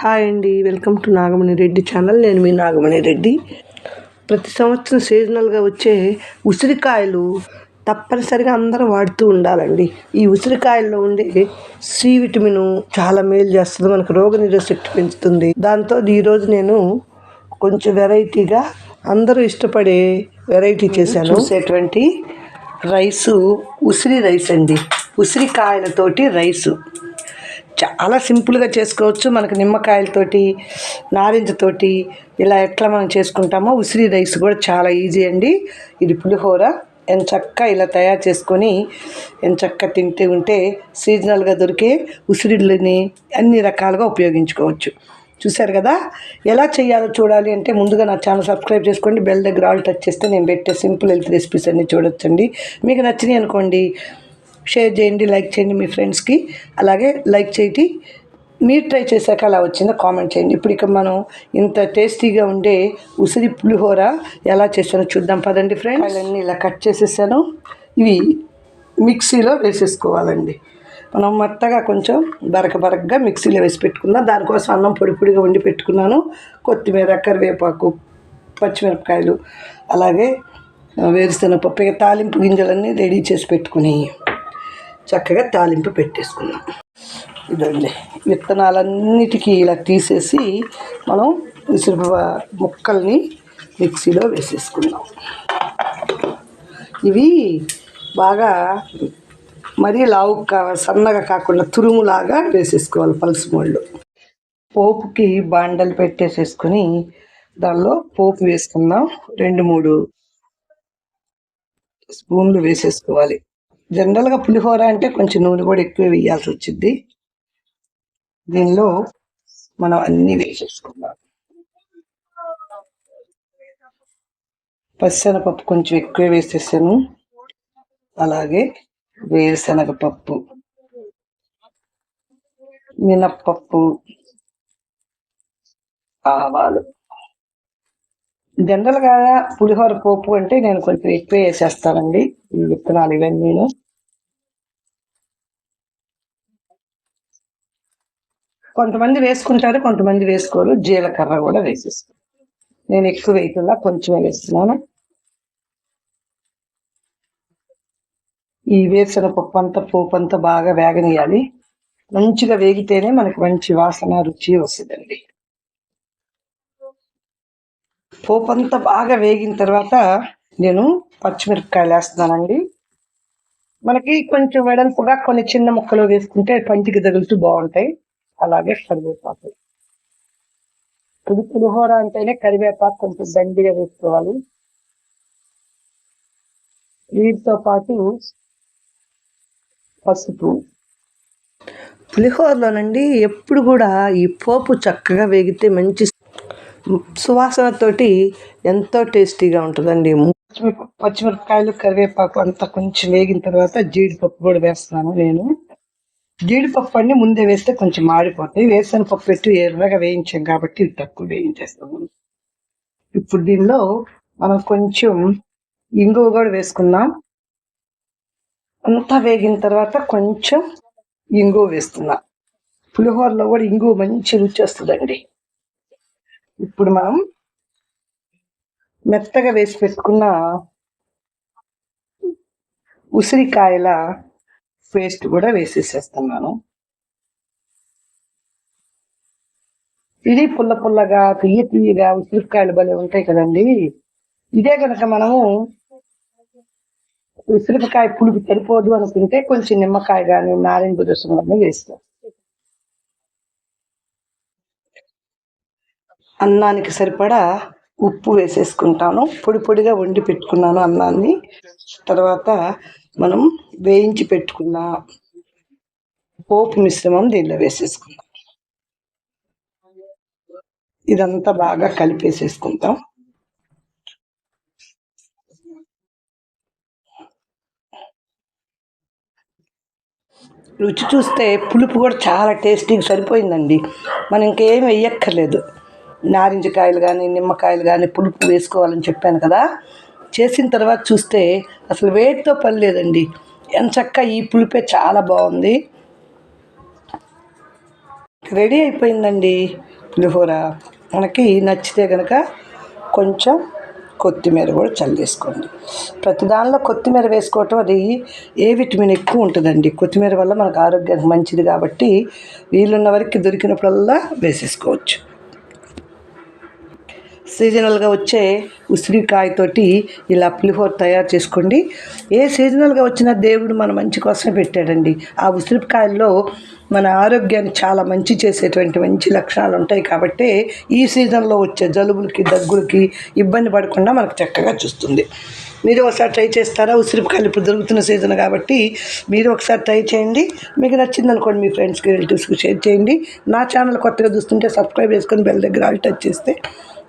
Hi అండి welcome to Nagamani Reddy channel. నేను మీ నాగమణి రెడ్డి. ప్రతి సంవత్సరం సీజనల్గా వచ్చే ఉసిరికాయలు తప్పనిసరిగా అందరూ వాడుతూ ఉండాలండి. ఈ ఉసిరికాయల్లో ఉండే సి విటమిన్ చాలా మేలు చేస్తుంది మనకు రోగనిరోధక శక్తి పెంచుతుంది. దాంతో ఈరోజు నేను కొంచెం వెరైటీగా అందరూ ఇష్టపడే వెరైటీ చేశాను. చూసేటువంటి రైసు ఉసిరి రైస్ అండి. ఉసిరికాయలతోటి రైసు. చాలా సింపుల్గా చేసుకోవచ్చు. మనకు నిమ్మకాయలతోటి నారింజతోటి ఇలా ఎట్లా మనం చేసుకుంటామో ఉసిరి రైస్ కూడా చాలా ఈజీ అండి. ఇది పులిహోర. ఎంచక్క ఇలా తయారు చేసుకొని ఎంచక్క తింటే ఉంటే సీజనల్గా దొరికే ఉసిరిని అన్ని రకాలుగా ఉపయోగించుకోవచ్చు. చూశారు కదా? ఎలా చేయాలో చూడాలి అంటే ముందుగా నా ఛానల్ సబ్స్క్రైబ్ చేసుకోండి. బెల్ దగ్గర ఆల్ టచ్ చేస్తే నేను పెట్టే సింపుల్ హెల్త్ రెసిపీస్ అన్నీ చూడొచ్చండి. మీకు నచ్చినాయి అనుకోండి. షేర్ చేయండి లైక్ చేయండి మీ ఫ్రెండ్స్కి. అలాగే లైక్ చేయండి. మీరు ట్రై చేశాక అలా వచ్చిందో? కామెంట్ చేయండి. ఇప్పుడు ఇక మనం ఇంత టేస్టీగా ఉండే ఉసిరి పులిహోర ఎలా చేసానో చూద్దాం. పదండి ఫ్రెండ్స్. అన్నీ ఇలా కట్ చేసేసాను. ఇవి మిక్సీలో వేసేసుకోవాలండి. మనం మెత్తగా కొంచెం బరక బరకగా మిక్సీలో వేసి పెట్టుకుందాం. దానికోసం అన్నం పొడి పొడిగా వండి పెట్టుకున్నాను. కొత్తిమీర కరివేపాకు పచ్చిమిరపకాయలు అలాగే వేరుశనగపప్పు ఇక తాలింపు గింజలన్నీ రెడీ చేసి పెట్టుకుని చక్కగా తాలింపు పెట్టేసుకున్నాం ఇదండి. విత్తనాలన్నిటికీ ఇలా తీసేసి మనం విసురు ముక్కల్ని మిక్సీలో వేసేసుకుందాం. ఇవి బాగా మరీ లావు కా సన్నగా కాకుండా తురుములాగా వేసేసుకోవాలి పల్స్ మోళ్ళు పోపుకి బాండలు పెట్టేసేసుకొని దానిలో పోపు వేసుకుందాం. రెండు మూడు స్పూన్లు వేసేసుకోవాలి. జనరల్గా పులిహోర అంటే కొంచెం నూనె కూడా ఎక్కువ వేయాల్సి వచ్చింది దీనిలో మనం అన్నీ వేసేసుకుందాం. పచ్చెనపప్పు కొంచెం ఎక్కువ వేసేసాను. అలాగే వేరుశనగపప్పు మినప్పప్పు ఆవాలు. జనరల్గా పులిహోర పోపు అంటే నేను కొంచెం ఎక్కువ వేసేస్తానండి. ఈ విత్తనాలు ఇవన్నీ కొంతమంది వేసుకుంటారు కొంతమంది వేసుకోరు. జీలకర్ర కూడా వేసేస్తాను నేను ఎక్కువ వేయకుండా కొంచెమే వేస్తున్నాను. ఈ వేసిన పప్పు అంతా పోపు అంతా బాగా వేగనీయాలి మంచిగా వేగితేనే మనకి మంచి వాసన రుచి వస్తుందండి. పోపు అంతా బాగా వేగిన తర్వాత నేను పచ్చిమిరపకాయలు వేస్తున్నానండి. మనకి కొంచెం వెడల్పుగా కొన్ని చిన్న ముక్కలు వేసుకుంటే పంటికి తగులుతూ బాగుంటాయి. అలాగే కరివేపాకు. పులి పులిహోర అంటేనే కరివేపాకు కొంచెం దండిగా వేసుకోవాలి. వీటితో పాటు పసుపు. పులిహోరలోనండి ఎప్పుడు కూడా ఈ పోపు చక్కగా వేగితే మంచి సువాసనతోటి ఎంతో టేస్టీగా ఉంటుందండి. పచ్చిమిరపకాయలు కరివేపాకు అంతా కొంచెం వేగిన తర్వాత జీడిపప్పు కూడా వేస్తున్నాను నేను. జీడిపప్పు అన్ని ముందే వేస్తే కొంచెం మాడిపోతాయి. వేసిన పప్పు పెట్టి ఎర్రగా వేయించాం కాబట్టి తక్కువ వేయించేస్తాము ఇప్పుడు దీనిలో మనం కొంచెం ఇంగువ కూడా వేసుకుందాం. అంతా వేగిన తర్వాత కొంచెం ఇంగువ వేస్తున్నా. పులిహోరలో కూడా ఇంగువ మంచి రుచి వస్తుందండి. ఇప్పుడు మనం మెత్తగా వేసి పెట్టుకున్న ఉసిరికాయల పేస్ట్ కూడా వేసేసేస్తున్నాను. ఇది పుల్ల పుల్లగా తీయ తీయగా ఉసిరికాయలు భలే ఉంటాయి కదండి. ఇదే కనుక మనము ఉసిరికాయ పులుపు సరిపోదు అనుకుంటే కొంచెం నిమ్మకాయ కానీ నారింజ రసం కానీ వేస్తాం అన్నానికి సరిపడా ఉప్పు వేసేసుకుంటాను. పొడి పొడిగా వండి పెట్టుకున్నాను అన్నాన్ని. తర్వాత మనం వేయించి పెట్టుకున్న పోపు మిశ్రమం దీనిలో వేసేసుకుందాం. ఇదంతా బాగా కలిపేసేసుకుంటాం రుచి చూస్తే పులుపు కూడా చాలా టేస్టీగా సరిపోయిందండి. మనం ఇంకేం వేయక్కర్లేదు. నారింజ కాయలు కానీ నిమ్మకాయలు కానీ పులుపు వేసుకోవాలని చెప్పాను కదా. చేసిన తర్వాత చూస్తే అసలు వేటితో పని లేదండి. ఎంచక్క ఈ పులిపే చాలా బాగుంది. రెడీ అయిపోయిందండి పులిహోర. మనకి నచ్చితే కనుక కొంచెం కొత్తిమీర కూడా చల్లేసుకోండి. ప్రతి దానిలో కొత్తిమీర వేసుకోవటం అది ఏ విటమిన్ ఎక్కువ ఉంటుందండి? కొత్తిమీర వల్ల మనకు ఆరోగ్యానికి మంచిది కాబట్టి వీలున్న వరకు దొరికినప్పుడల్లా వేసేసుకోవచ్చు. సీజనల్గా వచ్చే ఉసిరికాయతోటి ఇలా పులిహోర తయారు చేసుకోండి. ఏ సీజనల్గా వచ్చినా దేవుడు మన మంచి కోసమే పెట్టాడండి. ఆ ఉసిరికాయల్లో మన ఆరోగ్యాన్ని చాలా మంచి చేసేటువంటి మంచి లక్షణాలు ఉంటాయి కాబట్టి ఈ సీజన్లో వచ్చే జలుబులకి దగ్గులకి ఇబ్బంది పడకుండా మనకు చక్కగా చూస్తుంది. మీరు ఒకసారి ట్రై చేస్తారా? ఉసిరికాయలు ఇప్పుడు దొరుకుతున్న సీజన్ కాబట్టి మీరు ఒకసారి ట్రై చేయండి. మీకు నచ్చింది అనుకోండి మీ ఫ్రెండ్స్కి రిలేటివ్స్కి షేర్ చేయండి. నా ఛానల్ కొత్తగా చూస్తుంటే సబ్స్క్రైబ్ చేసుకొని బెల్ దగ్గర ఆల్ టచ్ చేస్తే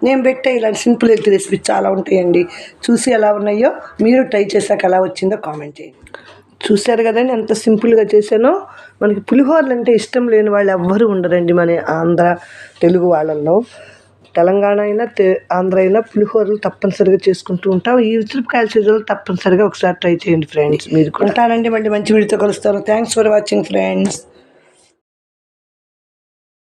నేను పెట్టే ఇలాంటి సింపుల్ హెల్త్ రెసిపీ చాలా ఉంటాయండి. చూసి ఎలా ఉన్నాయో మీరు ట్రై చేశాక ఎలా వచ్చిందో కామెంట్ చేయండి. చూశారు కదండి ఎంత సింపుల్గా చేశానో. మనకి పులిహోరలు అంటే ఇష్టం లేని వాళ్ళు ఎవ్వరూ ఉండరండి మన ఆంధ్ర తెలుగు వాళ్ళల్లో. తెలంగాణ అయినా తె ఆంధ్ర అయినా పులిహోరలు తప్పనిసరిగా చేసుకుంటూ ఉంటాం. ఈ ఉసిరికాయల సీజన్లో తప్పనిసరిగా ఒకసారి ట్రై చేయండి ఫ్రెండ్స్ మీరు ఉంటానండి మళ్ళీ మంచి వీడితో కలుస్తాను. Thanks for watching friends